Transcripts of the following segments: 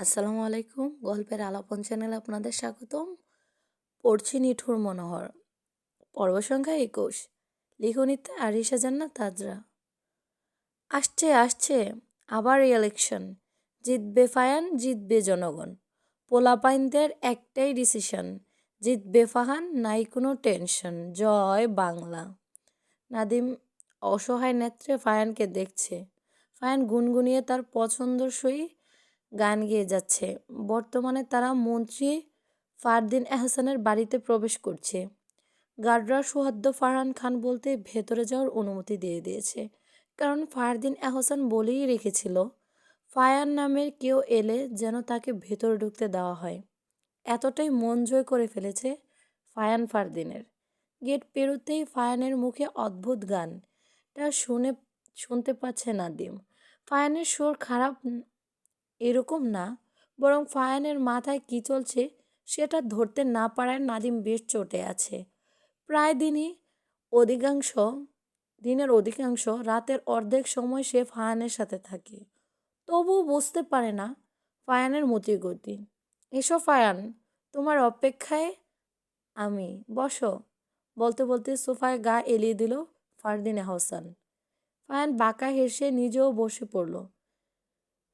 আসসালামু আলাইকুম। গল্পের আলাপন চ্যানেলে আপনাদের স্বাগতম। পড়ছি নিঠুর মনোহর। পর্ব সংখ্যা একুশ। লিখনিতে আরিশা জান্নাত তাজরা আসছে আসছে, আবার ইলেকশন জিতবে ফায়ান, জিতবে জনগণ। পোলাপাইনদের একটাই ডিসিশন জিতবে ফাহান, নাই কোনো টেনশন জয় বাংলা। নাদিম অসহায় নেত্রে ফায়ানকে দেখছে। ফায়ান গুনগুনিয়ে তার পছন্দসই গান গেয়ে যাচ্ছে। বর্তমানে তারা মন্ত্রী ফারদিন এহসানের বাড়িতে প্রবেশ করছে। গার্ডরা সুহাদ্দ ফারহান খান বলতে ভেতরে যাওয়ার অনুমতি দিয়ে দিয়েছে। কারণ ফারদিন এহসান বলেই রেখেছিল, ফায়ার নামের কেউ এলে যেন তাকে ভেতরে ঢুকতে দেওয়া হয়। এতটাই মন জয় করে ফেলেছে ফায়ান ফারদিনের। গেট পেরোতেই ফায়ানের মুখে অদ্ভুত গান। তা শুনে, শুনতে পাচ্ছে নাদিম। ফায়ানের সুর খারাপ এরকম না। বরং ফায়ানের মাথায় কী চলছে সেটা ধরতে না পারায় নাদিম বেশ চটে আছে। প্রায় দিনই অধিকাংশ, দিনের অধিকাংশ রাতের অর্ধেক সময় সে ফায়ানের সাথে থাকে। তবুও বুঝতে পারে না ফায়ানের মতিগতি। এসো ফায়ান, তোমার অপেক্ষায় আমি। বসো। বলতে বলতে সোফায় গা এলিয়ে দিল ফারদিন হাসান। ফায়ান বাঁকা হেসে নিজেও বসে পড়ল।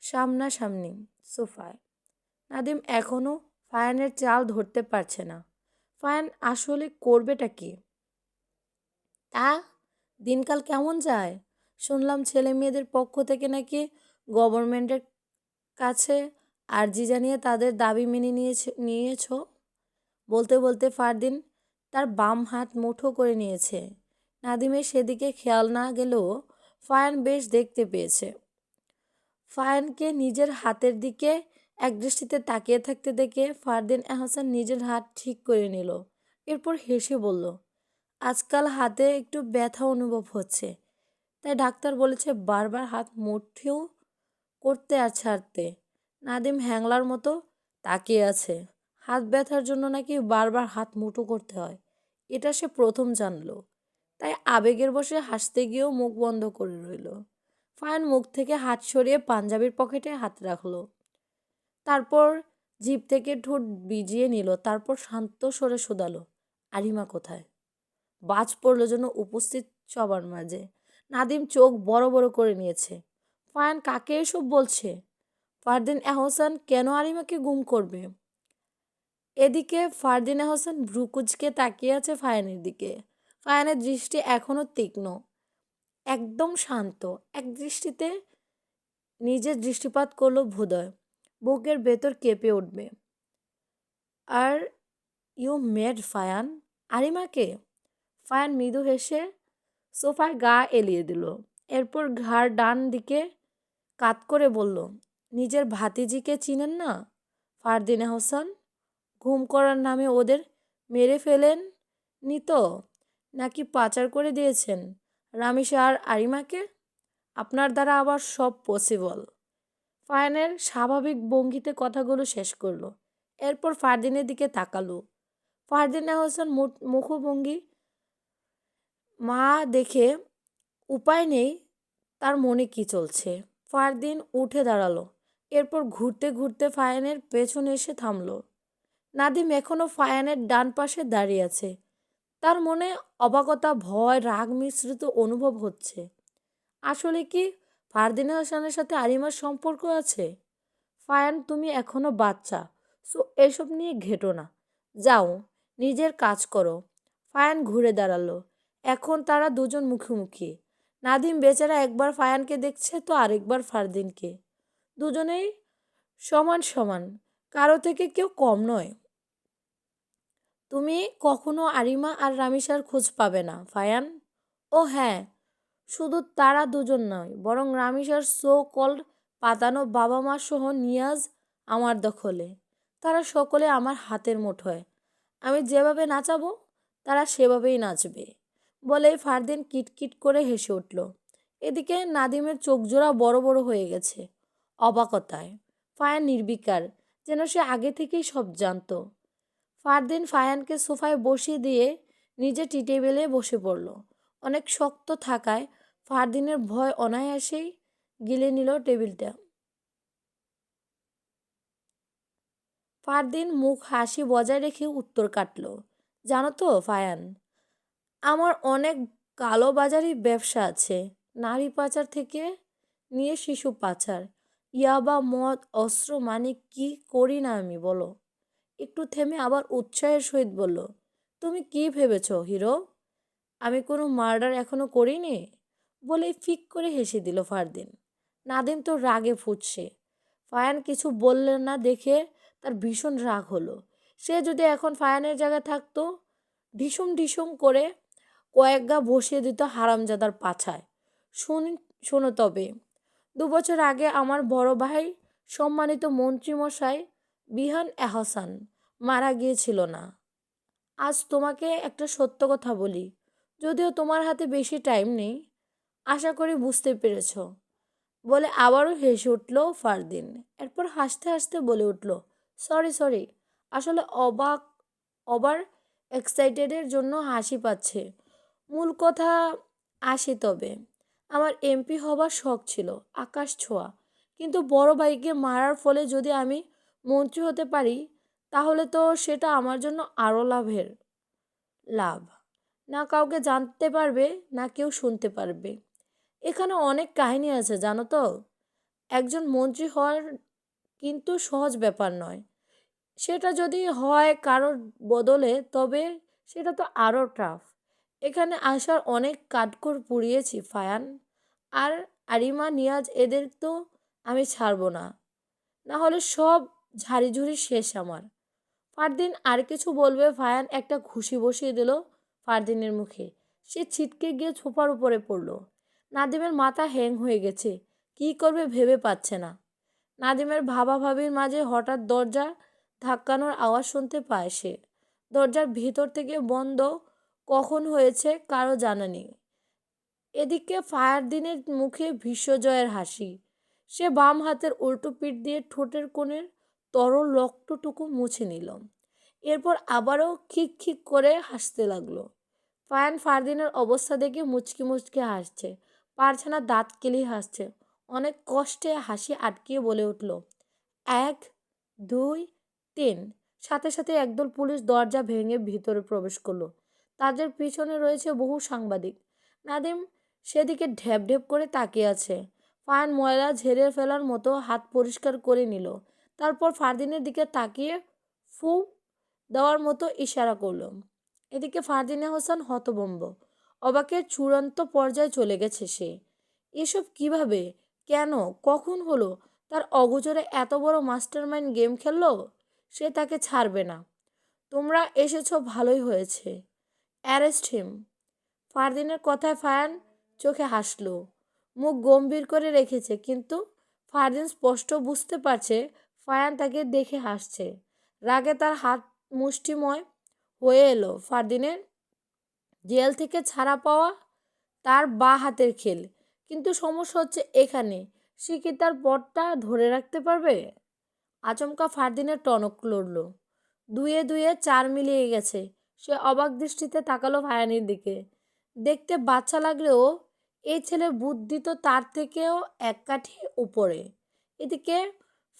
সামনাসামনি সোফায়। নাদিম এখনও ফায়ানের চাল ধরতে পারছে না। ফায়ান, আসলে করবেটা কি? তা দিনকাল কেমন যায়? শুনলাম ছেলে মেয়েদের পক্ষ থেকে নাকি গভর্নমেন্টের কাছে আর্জি জানিয়ে তাদের দাবি মেনে নিয়েছে, নিয়েছ? বলতে বলতে ফারদিন তার বাম হাত মুঠো করে নিয়েছে। নাদিমের সেদিকে খেয়াল না গেলেও ফায়ান বেশ দেখতে পেয়েছে। ফায়ানকে নিজের হাতের দিকে একদৃষ্টিতে তাকিয়ে থাকতে দেখে ফারদিন আহসান নিজের হাত ঠিক করে নিল। এরপর হেসে বলল, আজকাল হাতে একটু ব্যথা অনুভব হচ্ছে তাই ডাক্তার বলেছে বারবার হাত মুঠেও করতে আর ছাড়তে। নাদিম হ্যাংলার মতো তাকিয়ে আছে। হাত ব্যথার জন্য নাকি বারবার হাত মুঠো করতে হয়। এটা সে প্রথম জানলো। তাই আবেগের বসে হাসতে গিয়েও মুখ বন্ধ করে রইল। ফায়ান মুখ থেকে হাত সরিয়ে পাঞ্জাবির পকেটে হাত রাখল। তারপর জিপ থেকে ঠোঁট বিজিয়ে নিল, তারপর শান্ত সরে শোধালো, আরিমা কোথায়? বাজ পড়ল যেন উপস্থিত সবার মাঝে। নাদিম চোখ বড় বড় করে নিয়েছে। ফায়ান কাকে এসব বলছে? ফারদিন আহসান কেন আরিমাকে গুম করবে? এদিকে ফারদিন আহসান ভ্রুকুচকে তাকিয়ে আছে ফায়ানের দিকে। ফায়ানের দৃষ্টি এখনও তীক্ষ্ণ। একদম শান্ত। এক দৃষ্টিতে নিজের দৃষ্টিপাত করল ভোদয়। বুকের ভেতর কেঁপে উঠবে। Are you made ফায়ান? আরিমাকে? ফায়ান মৃদু হেসে সোফায় গা এলিয়ে দিল। এরপর ঘাড় ডান দিকে কাত করে বলল, নিজের ভাতিজিকে চিনেন না? ফারদিনে হোসেন? ঘুম করার নামে ওদের মেরে ফেলেন নি তো? নাকি পাচার করে দিয়েছেন? রামিসা আর আরিমাকে? আপনার দ্বারা আবার সব পসিবল ফায়ানের স্বাভাবিক ভঙ্গিতে কথাগুলো শেষ করল। এরপর ফারদিনের দিকে তাকালো। ফারদিনা হোসেন মুখভঙ্গি মা দেখে উপায় নেই, তার মনে কি চলছে। ফারদিন উঠে দাঁড়াল। এরপর ঘুরতে ঘুরতে ফায়ানের পেছনে এসে থামলো। নাদিম এখনও ফায়ানের ডান পাশে দাঁড়িয়ে আছে। তার মনে অবাকতা, ভয়, রাগ মিশ্রিত অনুভব হচ্ছে। আসলে কি ফারদিন হাসানের সাথে আরিমার সম্পর্ক আছে? ফায়ান, তুমি এখনও বাচ্চা, সো এসব নিয়ে ঘেটো না। যাও, নিজের কাজ করো। ফায়ান ঘুরে দাঁড়াল। এখন তারা দুজন মুখোমুখি। নাদিম বেচারা একবার ফায়ানকে দেখছে, তো আরেকবার ফারদিনকে। দুজনেই সমান সমান, কারও থেকে কেউ কম নয়। তুমি কখনো আরিমা আর রামিসার খোঁজ পাবে না, ফায়ান? ও হ্যাঁ শুধু তারা দুজন নয়, বরং রামিসার সো কল্ড পাতানো বাবা মা সহ নিয়াজ আমার দখলে। তারা সকলে আমার হাতের মুঠোয়। আমি যেভাবে নাচাবো, তারা সেভাবেই নাচবে বলে ফারদিন কিটকিট করে হেসে উঠল। এদিকে নাদিমের চোখজোড়া বড় বড় হয়ে গেছে, অবাকতায়। ফায়ান নির্বিকার, যেন সে আগে থেকেই সব জানতো। ফারদিন ফায়ানকে সোফায় বসিয়ে দিয়ে নিজে টি টেবিলে বসে পড়ল। অনেক শক্ত থাকায় ফারদিনের ভয় অনায়াসেই গিলে নিল টেবিলটা। ফারদিন মুখ হাসি বজায় রেখে উত্তর কাটল, জানো তো ফায়ান আমার অনেক কালো কালোবাজারি ব্যবসা আছে। নারী পাচার থেকে নিয়ে শিশু পাচার। ইয়াবা, মদ, অস্ত্র মানে কি করি না আমি বলো। একটু থেমে আবার উৎসাহের সহিত বলল, তুমি কি ভেবেছ, হিরো? আমি কোনো মার্ডার এখনও করিনি? বলেই ফিক করে হেসে দিল ফারদিন। নাদিম তো রাগে ফুটছে ফায়ান কিছু বললেন না দেখে তার ভীষণ রাগ হলো। সে যদি এখন ফায়ানের জায়গায় থাকতো, ঢিসুম ঢিসুম করে কয়েক গা বসিয়ে দিত হারামজাদার পাছায়। শুন, শোনো তবে, দু বছর আগে আমার বড় ভাই সম্মানিত মন্ত্রীমশাই বিহান এহসান, মারা গিয়েছিল না। আজ তোমাকে একটা সত্য কথা বলি। যদিও তোমার হাতে বেশি টাইম নেই, আশা করি বুঝতে পেরেছ। বলে আবারও হেসে উঠল ফারদিন। এরপর হাসতে হাসতে বলে উঠল সরি সরি আসলে অবাক অবার এক্সাইটেডের জন্য হাসি পাচ্ছে। মূল কথা আসি তবে। আমার এমপি হবার শখ ছিল, আকাশ ছোঁয়া। কিন্তু বড় ভাইকে মারার ফলে যদি আমি মন্ত্রী হতে পারি, তাহলে তো সেটা আমার জন্য আরও লাভের লাভ। না কাউকে জানতে পারবে, না কেউ শুনতে পারবে। এখানে অনেক কাহিনী আছে, জানো তো? একজন মন্ত্রী হওয়ার কিন্তু সহজ ব্যাপার নয়। সেটা যদি হয় কারোর বদলে, তবে সেটা তো আরও টাফ এখানে আসার অনেক কাঠখড় পুড়িয়েছি, ফায়ান। আর আরিমা, নিয়াজ, এদের তো আমি ছাড়বো না। না হলে সব ঝাড়িঝুড়ি শেষ আমার। ফারদিন আর কিছু বলবে, ফায়ান একটা ঘুষি বসিয়ে দিল ফারদিনের মুখে। সে ছিটকে গিয়ে ছোপার উপরে পড়ল। নাদিমের মাথা হ্যাং হয়ে গেছে, কি করবে ভেবে পাচ্ছে না। নাদিমের ভাবাভাবির মাঝে হঠাৎ দরজা ধাক্কানোর আওয়াজ শুনতে পায় সে। দরজার ভিতর থেকে বন্ধ কখন হয়েছে কারও জানা নেই। এদিকে ফায়ারদিনের মুখে বিশ্বজয়ের হাসি। সে বাম হাতের উল্টো পিঠ দিয়ে ঠোঁটের কোণের তরল রক্তটুকু মুছে নিল। এরপর আবারও খিক খিক করে হাসতে লাগল। ফায়ান ফারদিনের অবস্থা দেখে মুচকি মুচকি হাসছে। পারছে না দাঁত কেলি হাসছে। অনেক কষ্টে হাসি আটকিয়ে বলে উঠল, এক, দুই, তিন। সাথে সাথে একদল পুলিশ দরজা ভেঙে ভিতরে প্রবেশ করল। তাদের পিছনে রয়েছে বহু সাংবাদিক। নাদিম সেদিকে ঢেপ ঢেপ করে তাকিয়ে আছে। ফায়ান ময়লা ঝেড়ে ফেলার মতো হাত পরিষ্কার করে নিল। তারপর ফারদিনের দিকে তাকিয়ে ফু দেওয়ার মতো ইশারা করল। এদিকে ফারদিনে হোসেন হতবম্ব অবাকের চূড়ান্ত পর্যায়ে চলে গেছে সে। এসব কীভাবে? কেন? কখন হলো? তার অগোচরে এত বড় মাস্টারমাইন্ড গেম খেললো? সে তাকে ছাড়বে না। তোমরা এসেছ, ভালোই হয়েছে। Arrest him. ফারদিনের কথায় ফায়ান চোখে হাসলো। মুখ গম্ভীর করে রেখেছে, কিন্তু ফারদিন স্পষ্ট বুঝতে পারছে ফায়ান তাকে দেখে হাসছে। রাগে তার হাত মুষ্টিময় হয়ে এলো। ফারদিনের জেল থেকে ছাড়া পাওয়া তার বা হাতের খেল। কিন্তু সমস্যা হচ্ছে এখানে। সে কি তার পথটা ধরে রাখতে পারবে? আচমকা ফারদিনের টনক লড়ল। দুয়ে দুয়ে চার মিলিয়ে গেছে। সে অবাক দৃষ্টিতে তাকালো ফায়ানির দিকে। দেখতে বাচ্চা লাগলেও এই ছেলের বুদ্ধি তো তার থেকেও এক কাঠি উপরে। এদিকে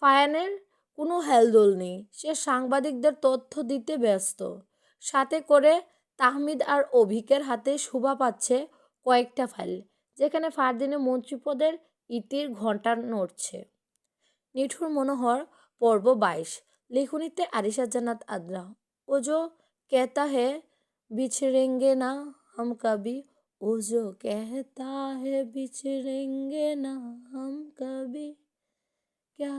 ফায়ানের কোনো হেলদোল নেই। সে সাংবাদিকদের তথ্য দিতে ব্যস্ত। সাথে করে তাহমিদ আর অভিকের হাতে শোভা পাচ্ছে কয়েকটা ফাইল, যেখানে ফারদিনে মন্ত্রীপদের ইতির ঘণ্টা নড়ছে। নিঠুর মনোহর, পর্ব বাইশ। লেখনীতে আরিশা জানাত আদ্রা। ও যো কেতা হে বিছরেঙ্গে না, হাম কাবি ও যো কেতা হে বিছরেঙ্গে না, হাম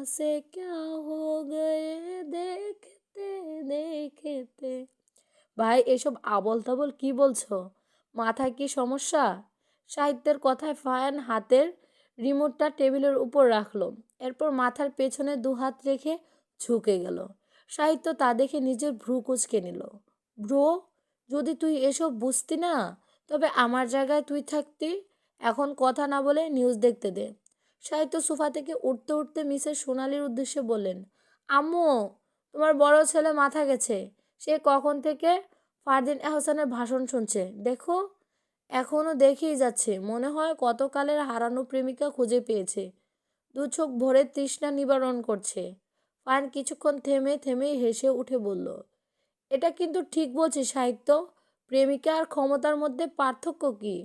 से क्या हो गए देखते देखते ভাই এসব আবল তাবল কি বলছো মাথায় কি সমস্যা সাহিত্যের কথায় ফায়ান হাতের রিমোটটা টেবিলের উপর রাখলো এরপর মাথার পেছনে দু হাত রেখে ঝুঁকে গেল সাহিত্য তা দেখে নিজের ভ্রু কুচকে নিল ভ্রু যদি তুই এসব বুঝতি না তবে আমার জায়গায় তুই থাকতি এখন কথা না বলে নিউজ দেখতে দে সাহিত্য সোফা থেকে উঠতে উঠতে মিসেস সোনালির উদ্দেশ্যে বললেন, আম্মু, তোমার বড় ছেলে মাথা গেছে। সে কখন থেকে ফারদিন আহসানের ভাষণ শুনছে? দেখো এখনও দেখেই যাচ্ছে। মনে হয় কতকালের হারানো প্রেমিকা খুঁজে পেয়েছে। দু চোখ ভরে তৃষ্ণা নিবারণ করছে। ফায়ান কিছুক্ষণ থেমে থেমেই হেসে উঠে বলল, এটা কিন্তু ঠিক বলছে সাহিত্য। প্রেমিকা আর ক্ষমতার মধ্যে পার্থক্য কি?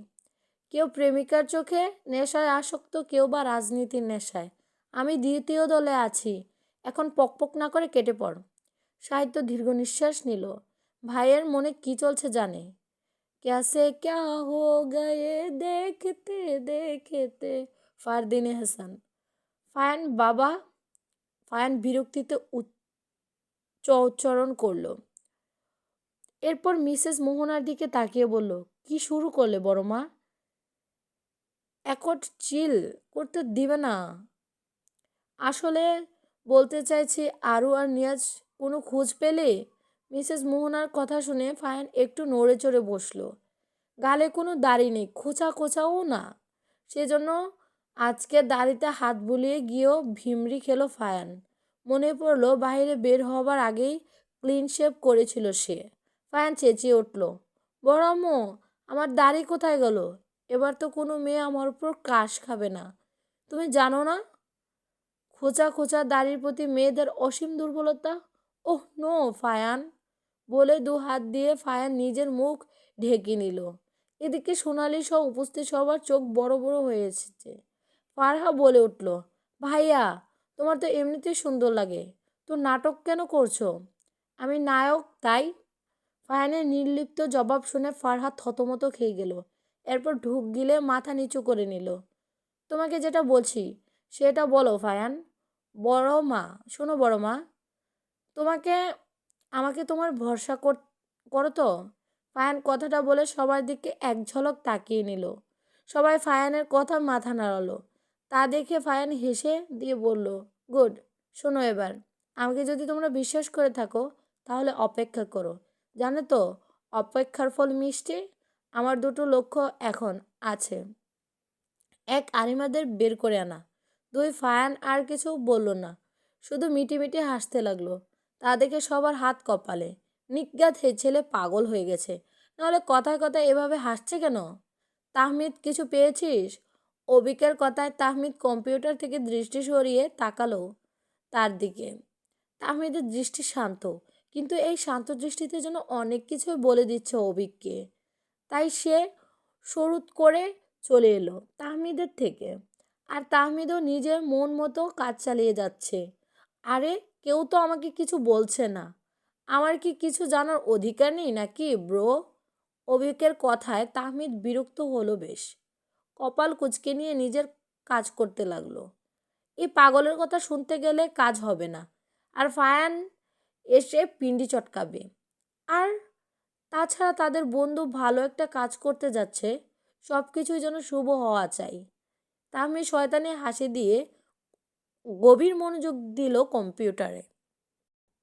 কেউ প্রেমিকার চোখে নেশায় আসক্ত, কেউ বা রাজনীতির নেশায়। আমি দ্বিতীয় দলে আছি। এখন পকপক না করে কেটে পড়। সাহিত্য দীর্ঘ নিঃশ্বাস নিল। ভাইয়ের মনে কি চলছে জানে? ক্যাসে ক্যা হো গয়ে দেখতে দেখতে, ফারদিন হাসান। ফায়ান বাবা, ফায়ান বিরক্তিতে উচ্চ উচ্চারণ করল। এরপর মিসেস মোহনার দিকে তাকিয়ে বলল, কি শুরু করলে বড় মা? একট চিল করতে দিবে না। আসলে বলতে চাইছি, আরু আর নিয়াজ কোনো খোঁজ পেলে? মিসেস মোহনার কথা শুনে ফায়ান একটু নড়ে চড়ে বসল। গালে কোনো দাড়ি নেই, খোঁচা খোঁচাও না। সেজন্য আজকে দাড়িতে হাত বুলিয়ে গিয়েও ভিমরি খেলো ফায়ান। মনে পড়ল বাইরে বের হবার আগেই ক্লিন শেভ করেছিল সে। ফায়ান চেঁচিয়ে উঠল, বড় আমার দাড়ি কোথায় গেল? এবার তো কোনো মেয়ে আমার উপর কাশ খাবে না। তুমি জানো না? খোঁচা খোঁচা দাড়ির প্রতি মেয়েদের অসীম দুর্বলতা? ওহ, নো, ফায়ান। বলে দু হাত দিয়ে ফায়ান নিজের মুখ ঢেকে নিল। এদিকে সোনালি সহ উপস্থিত সবার চোখ বড় বড় হয়ে এসেছে। ফারহা বলে উঠল, ভাইয়া, তোমার তো এমনিতেই সুন্দর লাগে। তো নাটক কেন করছ? আমি নায়ক, তাই? ফায়ানের নির্লিপ্ত জবাব শুনে ফারহাদ থতমত খেয়ে গেল। এরপর ঢুক গিলে মাথা নিচু করে নিল। তোমাকে যেটা বলছি, সেটা বলো ফায়ান বড় মা, শোনো বড় মা, তোমাকে, আমাকে তোমার ভরসা করো তো? ফায়ান কথাটা বলে সবার দিকে এক ঝলক তাকিয়ে নিল। সবাই ফায়ানের কথা মাথা নাড়ালো। তা দেখে ফায়ান হেসে দিয়ে বলল, গুড, শোনো এবার। আমাকে যদি তোমরা বিশ্বাস করে থাকো, তাহলে অপেক্ষা করো। জানো তো, অপেক্ষার ফল মিষ্টি। আমার দুটো লক্ষ্য এখন আছে। এক, আরিমাদের বের করে আনা। দুই, ফায়ান আর কিছু বলল না। শুধু মিটি মিটি হাসতে লাগল। তা দেখে সবার হাত কপালে। নিজ্ঞাত হে ছেলে পাগল হয়ে গেছে। নাহলে কথায় কথায় এভাবে হাসছে কেন? তাহমিদ, কিছু পেয়েছিস? অবিকের কথায় তাহমিদ কম্পিউটার থেকে দৃষ্টি সরিয়ে তাকালো তার দিকে। তাহমিদের দৃষ্টি শান্ত। কিন্তু এই শান্ত দৃষ্টিতে যেন অনেক কিছুই বলে দিচ্ছে অভিককে তাই সে সরুত করে চলে এলো তাহমিদের থেকে। আর তাহমিদও নিজের মন মতো কাজ চালিয়ে যাচ্ছে। আরে, কেউ তো আমাকে কিছু বলছে না। আমার কি কিছু জানার অধিকার নেই নাকি, ব্রো? অভিকের কথায় তাহমিদ বিরক্ত হলো বেশ। কপাল কুচকে নিয়ে নিজের কাজ করতে লাগল। এই পাগলের কথা শুনতে গেলে কাজ হবে না। আর ফায়ান এসে পিন্ডি চটকাবে। আর তাছাড়া তাদের বন্ধু ভালো একটা কাজ করতে যাচ্ছে সব কিছুই যেন শুভ হওয়া চাই। তাহমি শয়তানে হাসি দিয়ে গভীর মনোযোগ দিল কম্পিউটারে।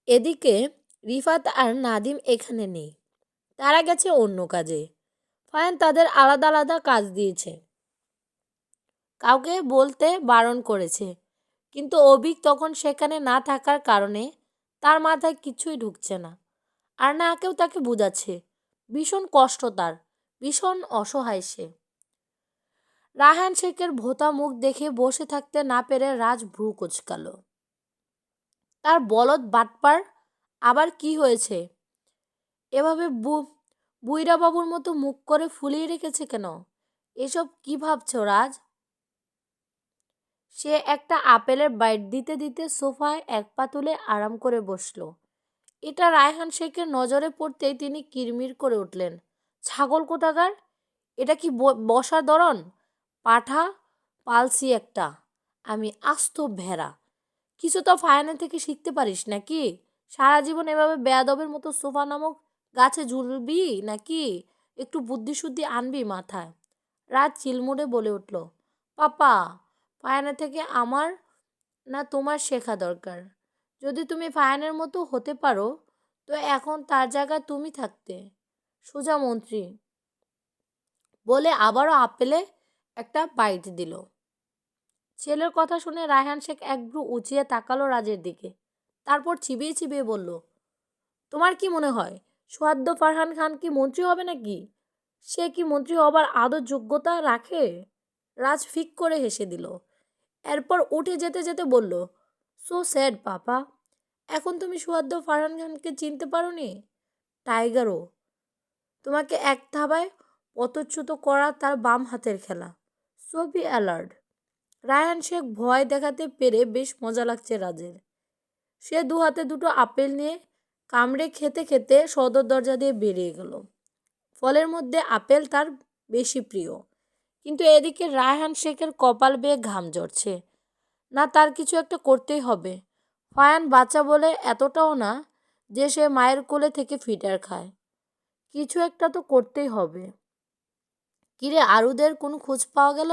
এদিকে রিফাত আর নাদিম এখানে নেই, তারা গেছে অন্য কাজে। ফায়ান তাদের আলাদা আলাদা কাজ দিয়েছে। কাউকে বলতে বারণ করেছে, কিন্তু অভিক তখন সেখানে না থাকার কারণে তার মাথায় কিছুই ঢুকছে না। আর না কেউ তাকে বুঝাচ্ছে। ভীষণ কষ্ট তার, ভীষণ অসহায় সে। রাহান শেখের ভোতা মুখ দেখে বসে থাকতে না পেরে রাজ ভ্রু কুচকাল। তার বলদ বাটপার, আবার কি হয়েছে? এভাবে বুইরা বাবুর মতো মুখ করে ফুলিয়ে রেখেছে কেন? এসব কি ভাবছ রাজ? সে একটা আপেলের বাইট দিতে দিতে সোফায় এক পা তুলে আরাম করে বসল। এটা রায়হান শেখের নজরে পড়তেই তিনি কিরমির করে উঠলেন। ছাগল কোথাকার? এটা কি বসা দরন পাঠা? পালসি একটা। আমি আস্ত ভেড়া। কিছু তো ফায়ানের থেকে শিখতে পারিস নাকি? সারা জীবন এভাবে বেয়াদবের মতো সোফা নামক গাছে ঝুলবি নাকি? একটু বুদ্ধিশুদ্ধি আনবি মাথায়। রাত চিলমুড়ে বলে উঠল, পাপা, ফায়ানের থেকে আমার না তোমার শেখা দরকার? যদি তুমি ফায়ানের মতো হতে পারো, তো এখন তার জায়গায় তুমি থাকতে। সোজা মন্ত্রী বলে আবারও আপেলে একটা বাইট দিল। ছেলের কথা শুনে রায়হান শেখ একব্রু উঁচিয়ে তাকালো রাজের দিকে। তারপর চিবিয়ে চিবিয়ে বলল, তোমার কি মনে হয়, সোহাদ্দ ফারহান খান কি মন্ত্রী হবে নাকি? সে কি মন্ত্রী হবার আদৌ যোগ্যতা রাখে? রাজ ফিক করে হেসে দিল। এরপর উঠে যেতে যেতে বলল সো স্যাড পাপা এখন তুমি সুয়াদ্দ ফারহান খানকে চিনতে পারো নি টাইগারও। তোমাকে এক ধাবায় পতচ্যুত করা তার বাম হাতের খেলা। সবই অ্যালার্ট রায়ান শেখ ভয় দেখাতে পেরে বেশ মজা লাগছে রাজের। সে দু হাতে দুটো আপেল নিয়ে কামড়ে খেতে খেতে সদর দরজা দিয়ে বেরিয়ে গেল। ফলের মধ্যে আপেল তার বেশি প্রিয়। কিন্তু এদিকে রায়হান শেখের কপাল বেয়ে ঘাম ঝরছে। না তার কিছু একটা করতেই হবে। ফায়ান বাচ্চা বলে এতটাও না যে সে মায়ের কোলে থেকে ফিটার খায়। কিছু একটা তো করতেই হবে। কিরে আরুদের কোনো খোঁজ পাওয়া গেল?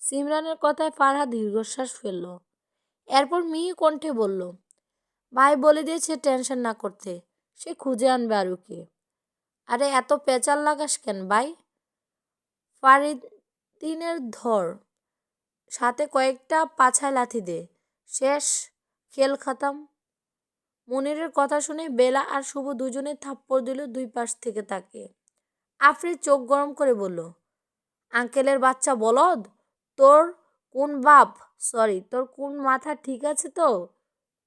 সিমরানের কথায় ফারহা দীর্ঘশ্বাস ফেলল। এরপর মিহি কণ্ঠে বলল, ভাই, বলে দিয়েছে টেনশন না করতে। সে খুঁজে আনবে আরুকে। আরে, এত পেঁচাল লাগাস কেন ভাই? ফারিদিনের ধর সাথে কয়েকটা পাছায় লাথি দে। শেষ, খেল খাতাম। মনিরের কথা শুনে বেলা আর শুভ দুজনে থাপ্পড় দিল দুই পাশ থেকে তাকে। আফরিদ চোখ গরম করে বলল, আঙ্কেলের বাচ্চা বলদ? তোর কোন বাপ? সরি, তোর কোন মাথা ঠিক আছে তো?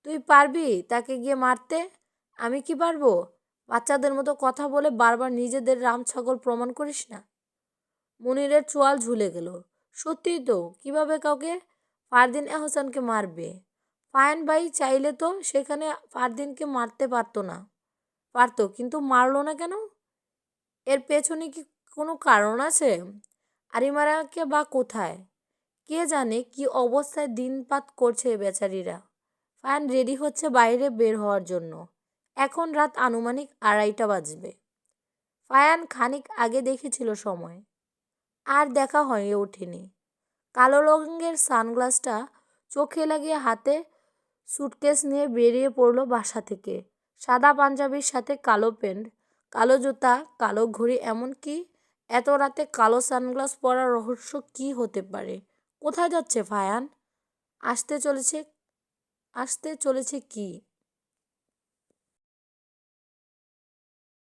তুই পারবি তাকে গিয়ে মারতে? আমি কি পারব? বাচ্চাদের মতো কথা বলে বারবার নিজেদের রাম ছাগল প্রমাণ করিস না? মনিরের চোয়াল ঝুলে গেল। সত্যিই তো, কীভাবে কাউকে ফারদিন এহসানকে মারবে? ফায়ান ভাই চাইলে তো সেখানে ফারদিনকে মারতে পারতো না। পারতো, কিন্তু মারলো না কেন? এর পেছনে কি কোনো কারণ আছে? আরিমারাকে বা কোথায়? কে জানে কি অবস্থায় দিনপাত করছে বেচারিরা। ফায়ান রেডি হচ্ছে বাইরে বের হওয়ার জন্য। এখন রাত আনুমানিক আড়াইটা বাজবে। ফায়ান খানিক আগে দেখেছিল সময়। আর দেখা হয়ে ওঠেনি। কালো রঙের সানগ্লাসটা চোখে লাগিয়ে হাতে সুটকেস নিয়ে বেরিয়ে পড়ল বাসা থেকে। সাদা পাঞ্জাবির সাথে কালো প্যান্ট, কালো জুতা, কালো ঘড়ি, এমনকি এত রাতে কালো সানগ্লাস পরার রহস্য কি হতে পারে? কোথায় যাচ্ছে ফায়ান আসতে চলেছে আসতে চলেছে কি?